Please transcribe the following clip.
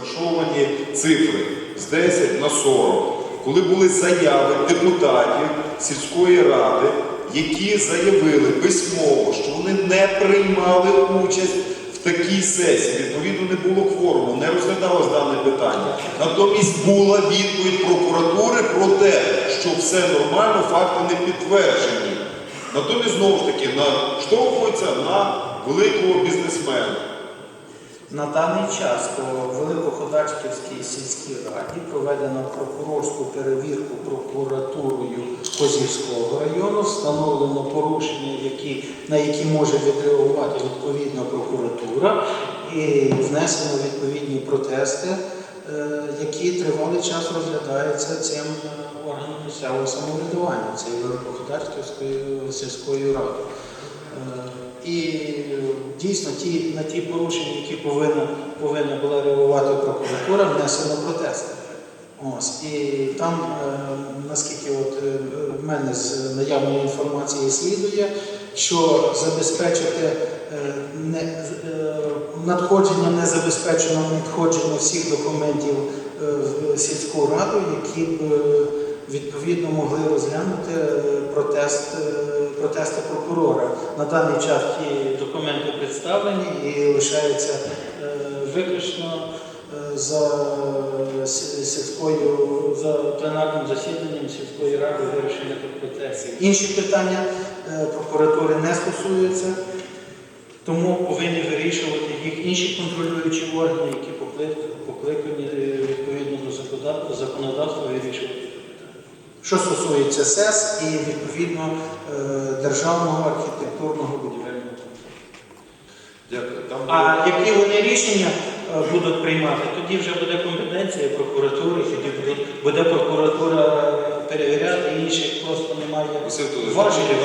сфальшовані цифри з 10 на 40, коли були заяви депутатів сільської ради, які заявили письмово, що вони не приймали участь в такій сесії. Відповідно, не було кворуму, не розглядалось дане питання. Натомість була відповідь прокуратури про те, що все нормально, факти не підтверджені. Натомість знову ж таки наштовхується на великого бізнесмена. На даний час по Великоходачківській сільській раді проведено прокурорську перевірку прокуратурою Козівського району. Встановлено порушення, які, на які може відреагувати відповідна прокуратура, і внесено відповідні протести, е, які тривалий час розглядаються цим е, органом місцевого самоврядування, цією Великоходачківською сільською радою. Е, І дійсно ті, на ті порушення, які повинна, повинна була реагувати прокуратура, внесено протести. Ось. І там, е, наскільки от, е, в мене з наявної інформації слідує, що забезпечити е, не, надходження не забезпечено надходження всіх документів в сільську раду, які б відповідно могли розглянути е, протест, е, протести прокурора. На даний час ті документи представлені і лишається е, виключно за сільською за пленарним засіданням сільської ради вирішення тих протестів. Інші питання прокуратури не стосуються. Тому повинні вирішувати їх інші контролюючі органи, які покликані відповідно до законодавства вирішувати. Що стосується СЕС і відповідно е, державного архітектурного будівельного. Дякую. Там А які вони рішення е, будуть приймати, тоді вже буде компетенція прокуратури, тоді буде, буде прокуратура перевіряти, інших просто немає важелів.